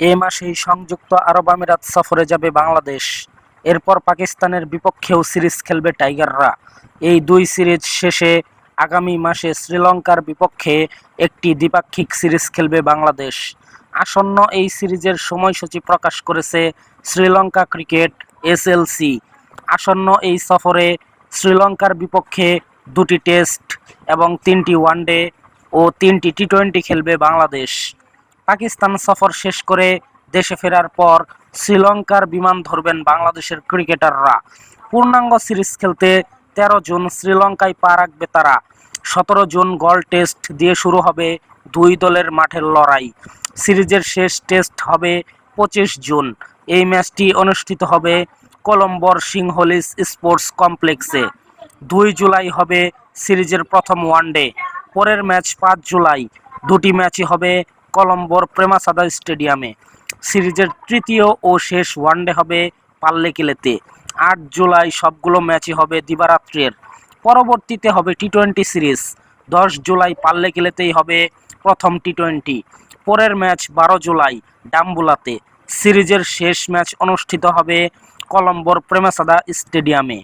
এ মাসেই সংযুক্ত আরব আমিরাত সফরে যাবে বাংলাদেশ। এরপর পাকিস্তানের বিপক্ষেও সিরিজ খেলবে টাইগাররা। এই দুই সিরিজ শেষে আগামী মাসে শ্রীলঙ্কার বিপক্ষে একটি দ্বিপাক্ষিক সিরিজ খেলবে বাংলাদেশ। আসন্ন এই সিরিজের সময়সূচি প্রকাশ করেছে শ্রীলঙ্কা ক্রিকেট এসএলসি আসন্ন এই সফরে শ্রীলঙ্কার বিপক্ষে দুটি টেস্ট এবং তিনটি ওয়ানডে ও তিনটি টি টোয়েন্টি খেলবে বাংলাদেশ। পাকিস্তান সফর শেষ করে দেশে ফেরার পর শ্রীলঙ্কার বিমান ধরবেন বাংলাদেশের ক্রিকেটাররা। পূর্ণাঙ্গ সিরিজ খেলতে তেরো জুন শ্রীলঙ্কায় পা রাখবে তারা। সতেরো জুন গল টেস্ট দিয়ে শুরু হবে দুই দলের মাঠের লড়াই। সিরিজের শেষ টেস্ট হবে পঁচিশ জুন। এই ম্যাচটি অনুষ্ঠিত হবে কলম্বোর সিংহলিস স্পোর্টস কমপ্লেক্সে। দুই জুলাই হবে সিরিজের প্রথম ওয়ানডে। পরের ম্যাচ পাঁচ জুলাই। দুটি ম্যাচই হবে কলম্বোর প্রেমাসাদা স্টেডিয়ামে। সিরিজের তৃতীয় ও শেষ ওয়ানডে হবে পাল্লেকিলেতে। আট জুলাই সবগুলো ম্যাচই হবে দিবারাত্রের। পরবর্তীতে হবে টি টোয়েন্টি সিরিজ। দশ জুলাই পাল্লেকিলেতেই হবে প্রথম টি টোয়েন্টি পরের ম্যাচ বারো জুলাই ডাম্বুলাতে। সিরিজের শেষ ম্যাচ অনুষ্ঠিত হবে কলম্বোর প্রেমাসাদা স্টেডিয়ামে।